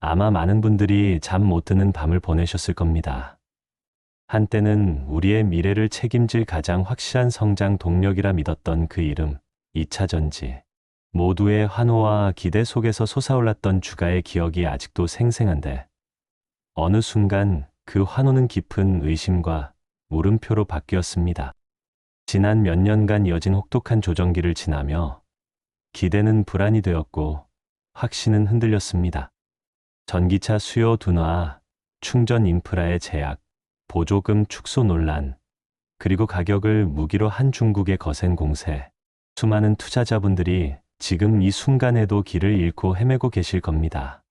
아마 많은 분들이 잠 못 드는 밤을 보내셨을 겁니다. 한때는 우리의 미래를 책임질 가장 확실한 성장 동력이라 믿었던 그 이름, 2차 전지. 모두의 환호와 기대 속에서 솟아올랐던 주가의 기억이 아직도 생생한데, 어느 순간 그 환호는 깊은 의심과 물음표로 바뀌었습니다. 지난 몇 년간 이어진 혹독한 조정기를 지나며 기대는 불안이 되었고 확신은 흔들렸습니다. 전기차 수요 둔화, 충전 인프라의 제약, 보조금 축소 논란, 그리고 가격을 무기로 한 중국의 거센 공세. 수많은 투자자분들이 지금 이 순간에도 길을 잃고 헤매고 계실 겁니다.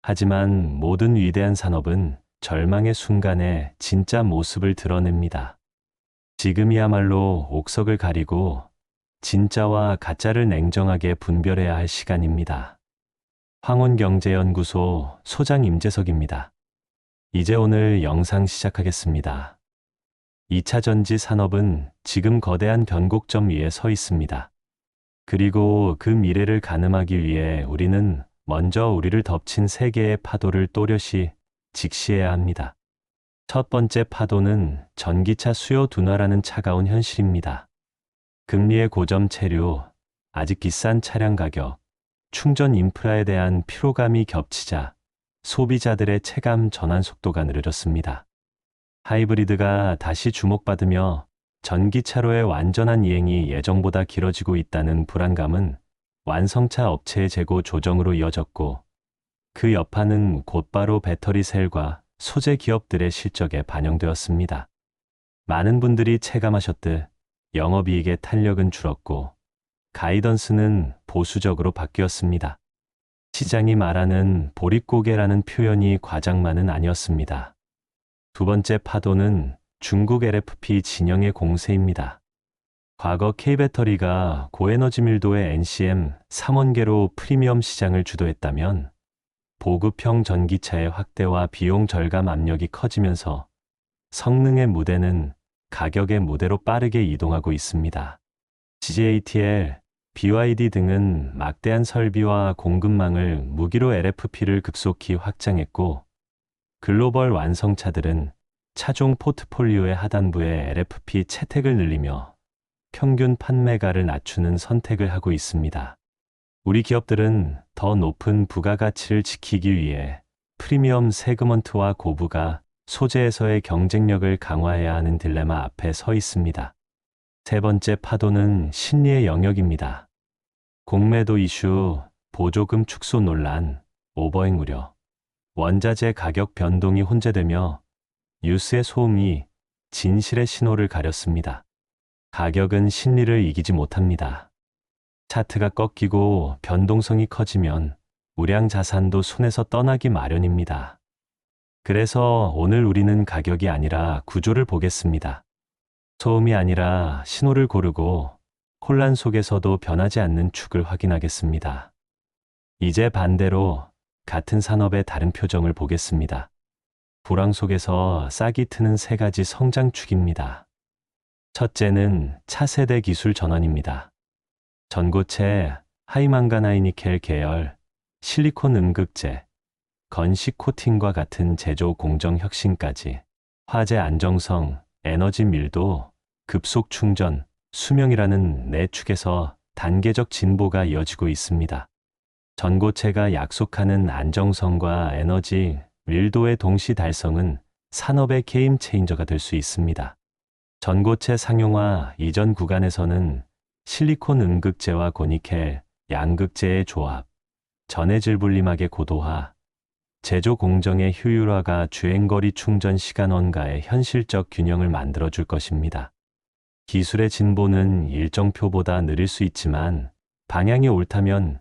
하지만 모든 위대한 산업은 절망의 순간에 진짜 모습을 드러냅니다. 지금이야말로 옥석을 가리고 진짜와 가짜를 냉정하게 분별해야 할 시간입니다. 황혼경제연구소 소장 임재석입니다. 이제 오늘 영상 시작하겠습니다. 2차 전지 산업은 지금 거대한 변곡점 위에 서 있습니다. 그리고 그 미래를 가늠하기 위해 우리는 먼저 우리를 덮친 세 개의 파도를 또렷이 직시해야 합니다. 첫 번째 파도는 전기차 수요 둔화라는 차가운 현실입니다. 금리의 고점 체류, 아직 비싼 차량 가격, 충전 인프라에 대한 피로감이 겹치자 소비자들의 체감 전환 속도가 느려졌습니다. 하이브리드가 다시 주목받으며 전기차로의 완전한 이행이 예정보다 길어지고 있다는 불안감은 완성차 업체의 재고 조정으로 이어졌고 그 여파는 곧바로 배터리 셀과 소재 기업들의 실적에 반영되었습니다. 많은 분들이 체감하셨듯 영업이익의 탄력은 줄었고 가이던스는 보수적으로 바뀌었습니다. 시장이 말하는 보릿고개라는 표현이 과장만은 아니었습니다. 두 번째 파도는 중국 LFP 진영의 공세입니다. 과거 K배터리가 고에너지 밀도의 NCM 3원계로 프리미엄 시장을 주도했다면 보급형 전기차의 확대와 비용 절감 압력이 커지면서 성능의 무대는 가격의 무대로 빠르게 이동하고 있습니다. CJTL, BYD 등은 막대한 설비와 공급망을 무기로 LFP를 급속히 확장했고 글로벌 완성차들은 차종 포트폴리오의 하단부에 LFP 채택을 늘리며 평균 판매가를 낮추는 선택을 하고 있습니다. 우리 기업들은 더 높은 부가가치를 지키기 위해 프리미엄 세그먼트와 고부가 소재에서의 경쟁력을 강화해야 하는 딜레마 앞에 서 있습니다. 세 번째 파도는 심리의 영역입니다. 공매도 이슈, 보조금 축소 논란, 오버행 우려, 원자재 가격 변동이 혼재되며 뉴스의 소음이 진실의 신호를 가렸습니다. 가격은 심리를 이기지 못합니다. 차트가 꺾이고 변동성이 커지면 우량 자산도 손에서 떠나기 마련입니다. 그래서 오늘 우리는 가격이 아니라 구조를 보겠습니다. 소음이 아니라 신호를 고르고 혼란 속에서도 변하지 않는 축을 확인하겠습니다. 이제 반대로 같은 산업의 다른 표정을 보겠습니다. 불황 속에서 싹이 트는 세 가지 성장축입니다. 첫째는 차세대 기술 전환입니다. 전고체, 하이망가나이니켈 계열, 실리콘 음극재, 건식 코팅과 같은 제조 공정 혁신까지 화재 안정성, 에너지 밀도, 급속 충전, 수명이라는 네 축에서 단계적 진보가 이어지고 있습니다. 전고체가 약속하는 안정성과 에너지, 밀도의 동시 달성은 산업의 게임 체인저가 될 수 있습니다. 전고체 상용화 이전 구간에서는 실리콘 음극재와 고니켈, 양극재의 조합, 전해질 분림학의 고도화, 제조 공정의 효율화가 주행거리 충전 시간 원가의 현실적 균형을 만들어줄 것입니다. 기술의 진보는 일정표보다 느릴 수 있지만 방향이 옳다면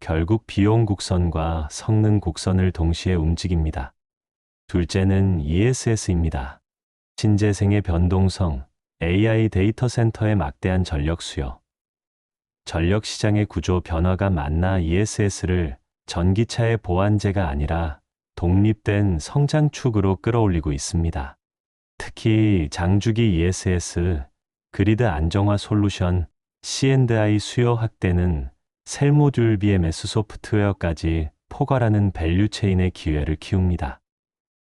결국 비용 곡선과 성능 곡선을 동시에 움직입니다. 둘째는 ESS입니다. 신재생의 변동성, AI 데이터 센터의 막대한 전력 수요. 전력 시장의 구조 변화가 만나 ESS를 전기차의 보완제가 아니라 독립된 성장축으로 끌어올리고 있습니다. 특히 장주기 ESS, 그리드 안정화 솔루션, C&I 수요 확대는 셀 모듈 BMS 소프트웨어까지 포괄하는 밸류 체인의 기회를 키웁니다.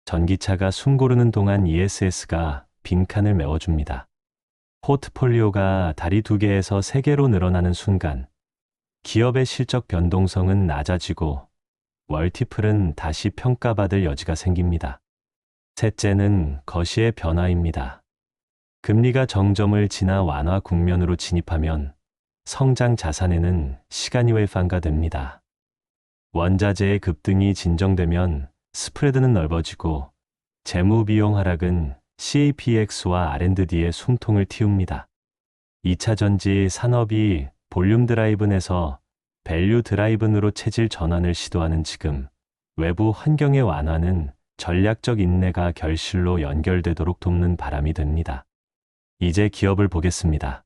전기차가 숨 고르는 동안 ESS가 빈칸을 메워줍니다. 포트폴리오가 다리 두 개에서 세 개로 늘어나는 순간 기업의 실적 변동성은 낮아지고 멀티플은 다시 평가받을 여지가 생깁니다. 셋째는 거시의 변화입니다. 금리가 정점을 지나 완화 국면으로 진입하면 성장 자산에는 시간이 외fan가 됩니다. 원자재의 급등이 진정되면 스프레드는 넓어지고 재무 비용 하락은 CAPX와 R&D의 숨통을 틔웁니다. 2차 전지 산업이 볼륨 드라이븐에서 밸류 드라이븐으로 체질 전환을 시도하는 지금 외부 환경의 완화는 전략적 인내가 결실로 연결되도록 돕는 바람이 됩니다. 이제 기업을 보겠습니다.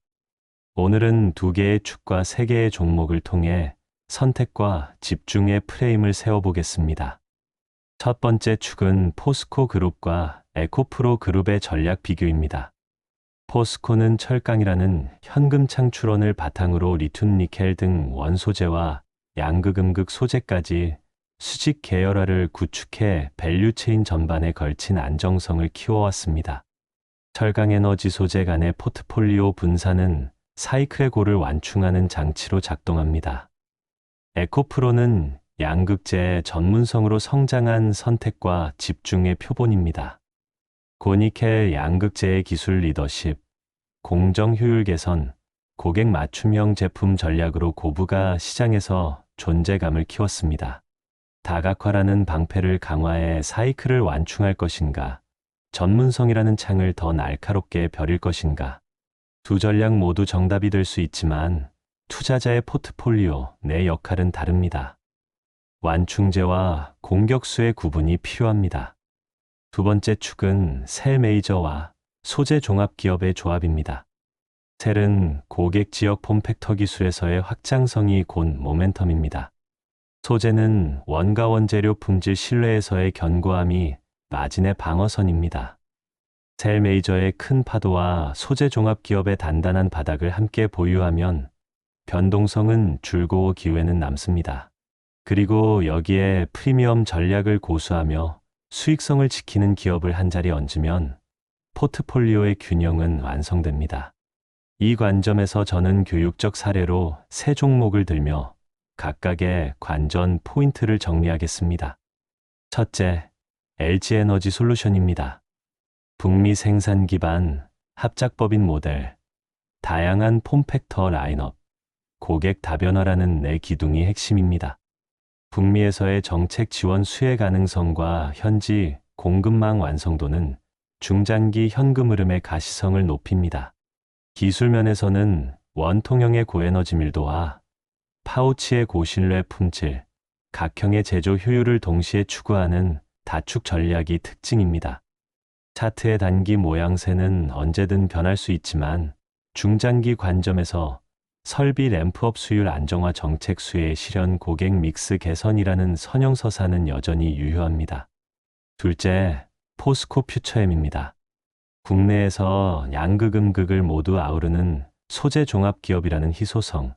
오늘은 두 개의 축과 세 개의 종목을 통해 선택과 집중의 프레임을 세워보겠습니다. 첫 번째 축은 포스코 그룹과 에코프로 그룹의 전략 비교입니다. 포스코는 철강이라는 현금 창출원을 바탕으로 리튬 니켈 등 원소재와 양극음극 소재까지 수직 계열화를 구축해 밸류체인 전반에 걸친 안정성을 키워왔습니다. 철강 에너지 소재 간의 포트폴리오 분산은 사이클의 고를 완충하는 장치로 작동합니다. 에코프로는 양극재의 전문성으로 성장한 선택과 집중의 표본입니다. 고니켈 양극재의 기술 리더십, 공정 효율 개선, 고객 맞춤형 제품 전략으로 고부가 시장에서 존재감을 키웠습니다. 다각화라는 방패를 강화해 사이클을 완충할 것인가, 전문성이라는 창을 더 날카롭게 벼릴 것인가. 두 전략 모두 정답이 될 수 있지만 투자자의 포트폴리오 내 역할은 다릅니다. 완충제와 공격수의 구분이 필요합니다. 두 번째 축은 셀 메이저와 소재 종합 기업의 조합입니다. 셀은 고객 지역 폼팩터 기술에서의 확장성이 곧 모멘텀입니다. 소재는 원가 원재료 품질 신뢰에서의 견고함이 마진의 방어선입니다. 셀 메이저의 큰 파도와 소재 종합 기업의 단단한 바닥을 함께 보유하면 변동성은 줄고 기회는 남습니다. 그리고 여기에 프리미엄 전략을 고수하며 수익성을 지키는 기업을 한 자리 얹으면 포트폴리오의 균형은 완성됩니다. 이 관점에서 저는 교육적 사례로 세 종목을 들며 각각의 관전 포인트를 정리하겠습니다. 첫째, LG에너지 솔루션입니다. 북미 생산 기반 합작법인 모델, 다양한 폼팩터 라인업, 고객 다변화라는 내 기둥이 핵심입니다. 북미에서의 정책 지원 수혜 가능성과 현지 공급망 완성도는 중장기 현금 흐름의 가시성을 높입니다. 기술 면에서는 원통형의 고에너지 밀도와 파우치의 고신뢰 품질, 각형의 제조 효율을 동시에 추구하는 다축 전략이 특징입니다. 차트의 단기 모양새는 언제든 변할 수 있지만 중장기 관점에서 설비 램프업 수율 안정화 정책 수혜 실현 고객 믹스 개선이라는 선형서사는 여전히 유효합니다. 둘째, 포스코 퓨처엠입니다. 국내에서 양극음극을 모두 아우르는 소재 종합 기업이라는 희소성,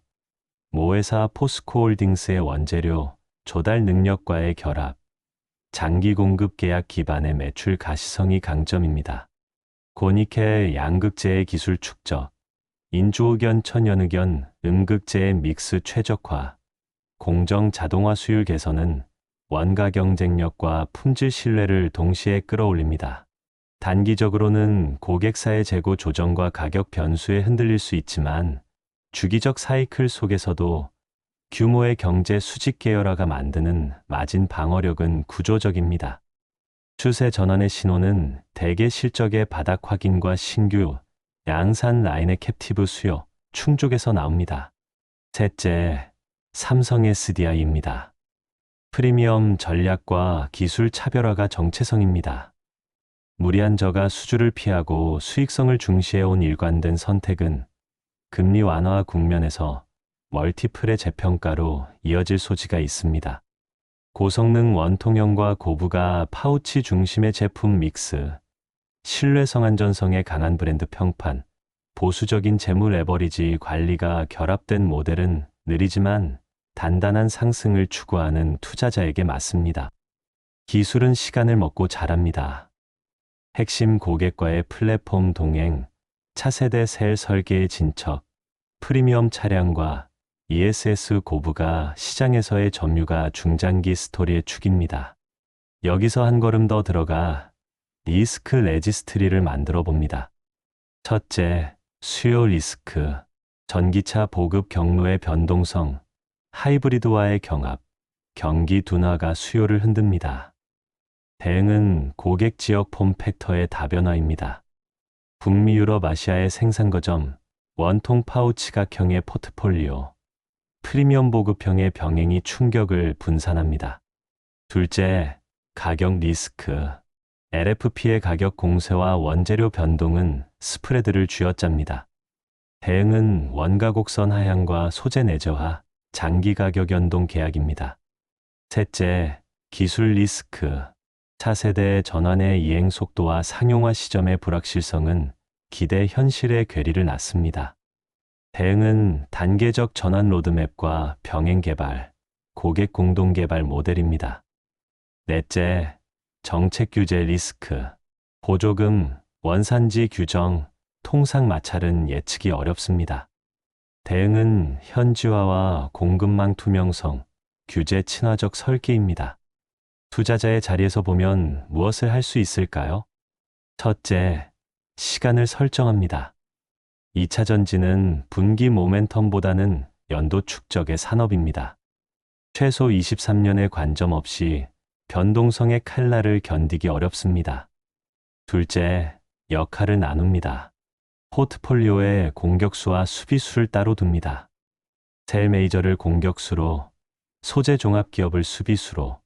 모회사 포스코홀딩스의 원재료, 조달 능력과의 결합, 장기 공급 계약 기반의 매출 가시성이 강점입니다. 고니켈 양극재의 기술 축적, 인조의견 천연의견 음극재의 믹스 최적화, 공정 자동화 수율 개선은 원가 경쟁력과 품질 신뢰를 동시에 끌어올립니다. 단기적으로는 고객사의 재고 조정과 가격 변수에 흔들릴 수 있지만 주기적 사이클 속에서도 규모의 경제 수직 계열화가 만드는 마진 방어력은 구조적입니다. 추세 전환의 신호는 대개 실적의 바닥 확인과 신규 양산 라인의 캡티브 수요, 충족에서 나옵니다. 셋째, 삼성 SDI입니다. 프리미엄 전략과 기술 차별화가 정체성입니다. 무리한 저가 수주를 피하고 수익성을 중시해온 일관된 선택은 금리 완화 국면에서 멀티플의 재평가로 이어질 소지가 있습니다. 고성능 원통형과 고부가 파우치 중심의 제품 믹스, 신뢰성 안전성의 강한 브랜드 평판, 보수적인 재무 레버리지 관리가 결합된 모델은 느리지만 단단한 상승을 추구하는 투자자에게 맞습니다. 기술은 시간을 먹고 자랍니다. 핵심 고객과의 플랫폼 동행, 차세대 셀 설계의 진척, 프리미엄 차량과 ESS 고부가 시장에서의 점유가 중장기 스토리의 축입니다. 여기서 한 걸음 더 들어가 리스크 레지스트리를 만들어 봅니다. 첫째, 수요 리스크, 전기차 보급 경로의 변동성, 하이브리드와의 경합, 경기 둔화가 수요를 흔듭니다. 대응은 고객 지역 폼 팩터의 다변화입니다. 북미 유럽 아시아의 생산 거점, 원통 파우치 각형의 포트폴리오, 프리미엄 보급형의 병행이 충격을 분산합니다. 둘째, 가격 리스크. LFP의 가격 공세와 원재료 변동은 스프레드를 쥐어짭니다. 대응은 원가 곡선 하향과 소재 내재화, 장기 가격 연동 계약입니다. 셋째, 기술 리스크. 차세대 전환의 이행 속도와 상용화 시점의 불확실성은 기대 현실의 괴리를 낳습니다. 대응은 단계적 전환 로드맵과 병행 개발, 고객 공동 개발 모델입니다. 넷째, 정책 규제 리스크. 보조금, 원산지 규정, 통상 마찰은 예측이 어렵습니다. 대응은 현지화와 공급망 투명성, 규제 친화적 설계입니다. 투자자의 자리에서 보면 무엇을 할 수 있을까요? 첫째, 시간을 설정합니다. 2차 전지는 분기 모멘텀보다는 연도 축적의 산업입니다. 최소 23년의 관점 없이 변동성의 칼날을 견디기 어렵습니다. 둘째, 역할을 나눕니다. 포트폴리오에 공격수와 수비수를 따로 둡니다. 셀 메이저를 공격수로, 소재 종합 기업을 수비수로,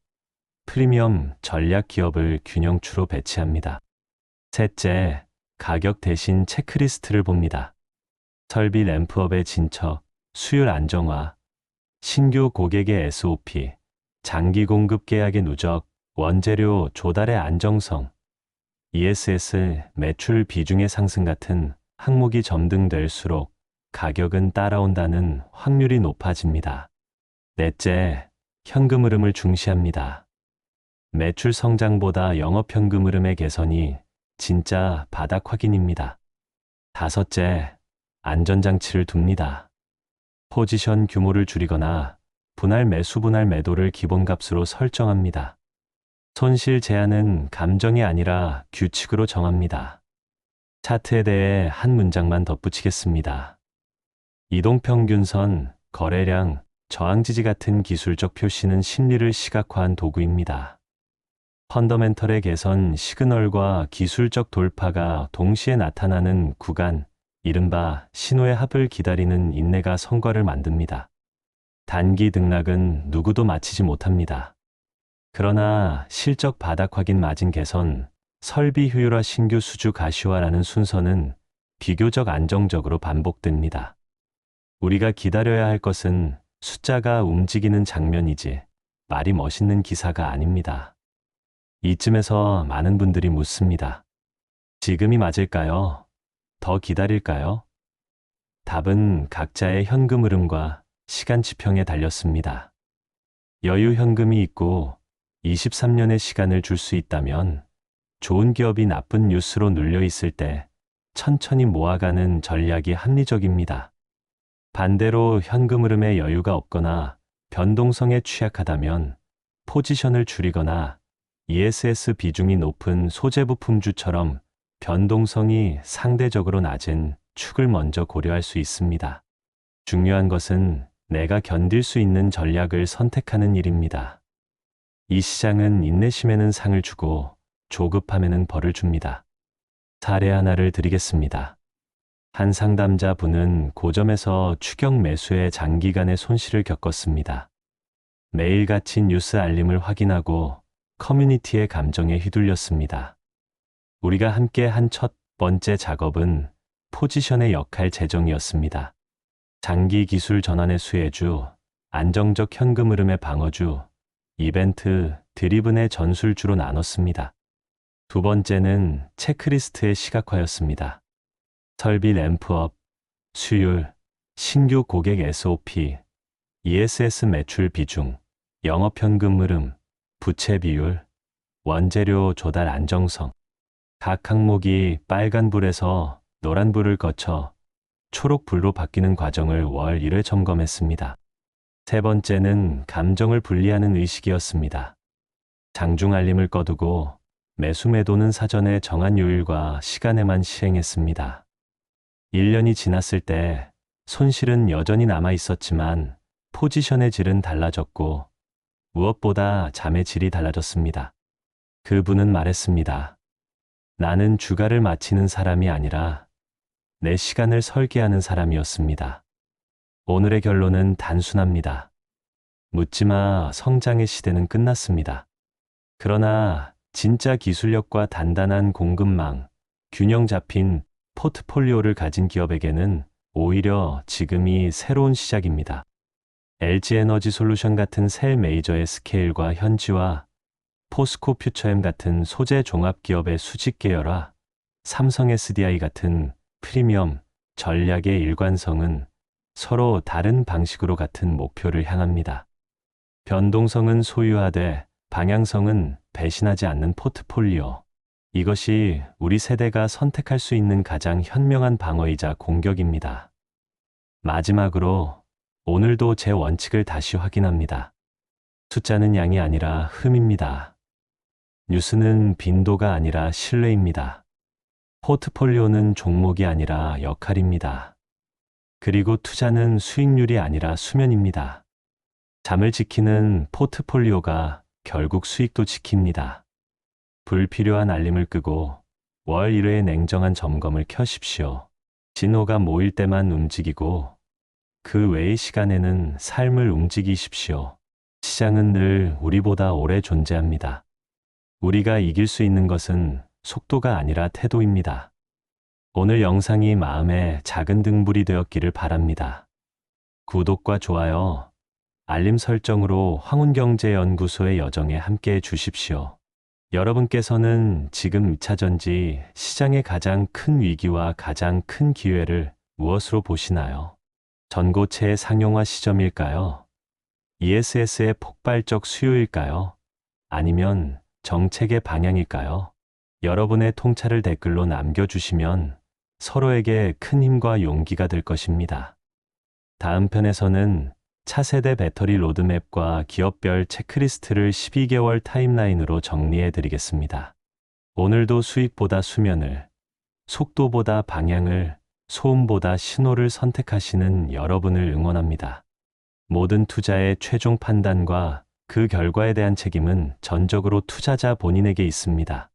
프리미엄 전략 기업을 균형추로 배치합니다. 셋째, 가격 대신 체크리스트를 봅니다. 설비 램프업의 진척, 수율 안정화, 신규 고객의 SOP, 장기 공급 계약의 누적, 원재료 조달의 안정성, ESS 매출 비중의 상승 같은 항목이 점등될수록 가격은 따라온다는 확률이 높아집니다. 넷째, 현금 흐름을 중시합니다. 매출 성장보다 영업 현금 흐름의 개선이 진짜 바닥 확인입니다. 다섯째, 안전장치를 둡니다. 포지션 규모를 줄이거나 분할 매수 분할 매도를 기본값으로 설정합니다. 손실 제한은 감정이 아니라 규칙으로 정합니다. 차트에 대해 한 문장만 덧붙이겠습니다. 이동평균선, 거래량, 저항지지 같은 기술적 표시는 심리를 시각화한 도구입니다. 펀더멘털의 개선 시그널과 기술적 돌파가 동시에 나타나는 구간, 이른바 신호의 합을 기다리는 인내가 성과를 만듭니다. 단기 등락은 누구도 마치지 못합니다. 그러나 실적 바닥 확인 마진 개선, 설비 효율화 신규 수주 가시화라는 순서는 비교적 안정적으로 반복됩니다. 우리가 기다려야 할 것은 숫자가 움직이는 장면이지 말이 멋있는 기사가 아닙니다. 이쯤에서 많은 분들이 묻습니다. 지금이 맞을까요? 더 기다릴까요? 답은 각자의 현금 흐름과 시간 지평에 달렸습니다. 여유 현금이 있고 23년의 시간을 줄 수 있다면 좋은 기업이 나쁜 뉴스로 눌려 있을 때 천천히 모아가는 전략이 합리적입니다. 반대로 현금 흐름에 여유가 없거나 변동성에 취약하다면 포지션을 줄이거나 ESS 비중이 높은 소재 부품주처럼 변동성이 상대적으로 낮은 축을 먼저 고려할 수 있습니다. 중요한 것은 내가 견딜 수 있는 전략을 선택하는 일입니다. 이 시장은 인내심에는 상을 주고 조급함에는 벌을 줍니다. 사례 하나를 드리겠습니다. 한 상담자 분은 고점에서 추격 매수의 장기간의 손실을 겪었습니다. 매일같이 뉴스 알림을 확인하고 커뮤니티의 감정에 휘둘렸습니다. 우리가 함께 한 첫 번째 작업은 포지션의 역할 재정이었습니다. 장기 기술 전환의 수혜주, 안정적 현금 흐름의 방어주, 이벤트, 드리븐의 전술주로 나눴습니다. 두 번째는 체크리스트의 시각화였습니다. 설비 램프업, 수율, 신규 고객 SOP, ESS 매출 비중, 영업현금 흐름, 부채 비율, 원재료 조달 안정성. 각 항목이 빨간불에서 노란불을 거쳐 초록불로 바뀌는 과정을 월 1회 점검했습니다. 세 번째는 감정을 분리하는 의식이었습니다. 장중 알림을 꺼두고 매수 매도는 사전에 정한 요일과 시간에만 시행했습니다. 1년이 지났을 때 손실은 여전히 남아 있었지만 포지션의 질은 달라졌고 무엇보다 잠의 질이 달라졌습니다. 그분은 말했습니다. 나는 주가를 마치는 사람이 아니라 내 시간을 설계하는 사람이었습니다. 오늘의 결론은 단순합니다. 묻지마 성장의 시대는 끝났습니다. 그러나 진짜 기술력과 단단한 공급망, 균형 잡힌 포트폴리오를 가진 기업에게는 오히려 지금이 새로운 시작입니다. LG 에너지 솔루션 같은 셀 메이저의 스케일과 현지와 포스코 퓨처엠 같은 소재 종합 기업의 수직 계열화, 삼성 SDI 같은 프리미엄 전략의 일관성은 서로 다른 방식으로 같은 목표를 향합니다. 변동성은 소유하되 방향성은 배신하지 않는 포트폴리오. 이것이 우리 세대가 선택할 수 있는 가장 현명한 방어이자 공격입니다. 마지막으로 오늘도 제 원칙을 다시 확인합니다. 숫자는 양이 아니라 흠입니다. 뉴스는 빈도가 아니라 신뢰입니다. 포트폴리오는 종목이 아니라 역할입니다. 그리고 투자는 수익률이 아니라 수면입니다. 잠을 지키는 포트폴리오가 결국 수익도 지킵니다. 불필요한 알림을 끄고 월 1회 냉정한 점검을 켜십시오. 진호가 모일 때만 움직이고 그 외의 시간에는 삶을 움직이십시오. 시장은 늘 우리보다 오래 존재합니다. 우리가 이길 수 있는 것은 속도가 아니라 태도입니다. 오늘 영상이 마음에 작은 등불이 되었기를 바랍니다. 구독과 좋아요, 알림 설정으로 황운경제연구소의 여정에 함께 해 주십시오. 여러분께서는 지금 2차 전지 시장의 가장 큰 위기와 가장 큰 기회를 무엇으로 보시나요? 전고체의 상용화 시점일까요? ESS의 폭발적 수요일까요? 아니면 정책의 방향일까요? 여러분의 통찰을 댓글로 남겨주시면 서로에게 큰 힘과 용기가 될 것입니다. 다음 편에서는 차세대 배터리 로드맵과 기업별 체크리스트를 12개월 타임라인으로 정리해 드리겠습니다. 오늘도 수익보다 수면을, 속도보다 방향을, 소음보다 신호를 선택하시는 여러분을 응원합니다. 모든 투자의 최종 판단과 그 결과에 대한 책임은 전적으로 투자자 본인에게 있습니다.